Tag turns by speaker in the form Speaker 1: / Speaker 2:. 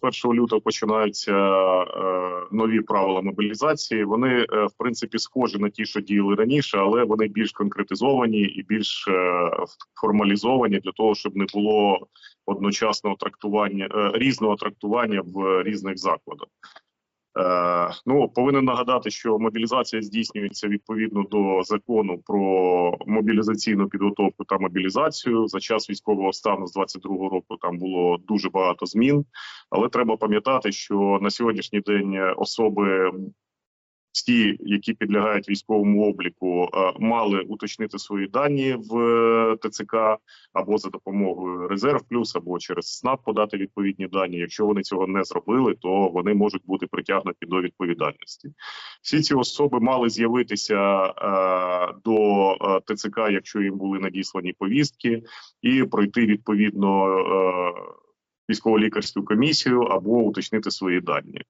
Speaker 1: 1 лютого починаються е, нові правила мобілізації. Вони е, в принципі схожі на ті, що діяли раніше, але вони більш конкретизовані і більш е, формалізовані для того, щоб не було одночасного трактування різного трактування в різних закладах. Е, ну повинен нагадати, що мобілізація здійснюється відповідно до закону про мобілізаційну підготовку та мобілізацію. За час військового стану з 22-го року там було дуже багато змін, але треба пам'ятати, що на сьогоднішній день особи. Ті, які підлягають військовому обліку, е, мали уточнити свої дані в е, ТЦК або за допомогою резерв плюс, або через СНАП подати відповідні дані. Якщо вони цього не зробили, то вони можуть бути притягнуті до відповідальності. Всі ці особи мали з'явитися е, до ТЦК, якщо їм були надіслані повістки, і пройти відповідно військово-лікарську комісію або уточнити свої дані.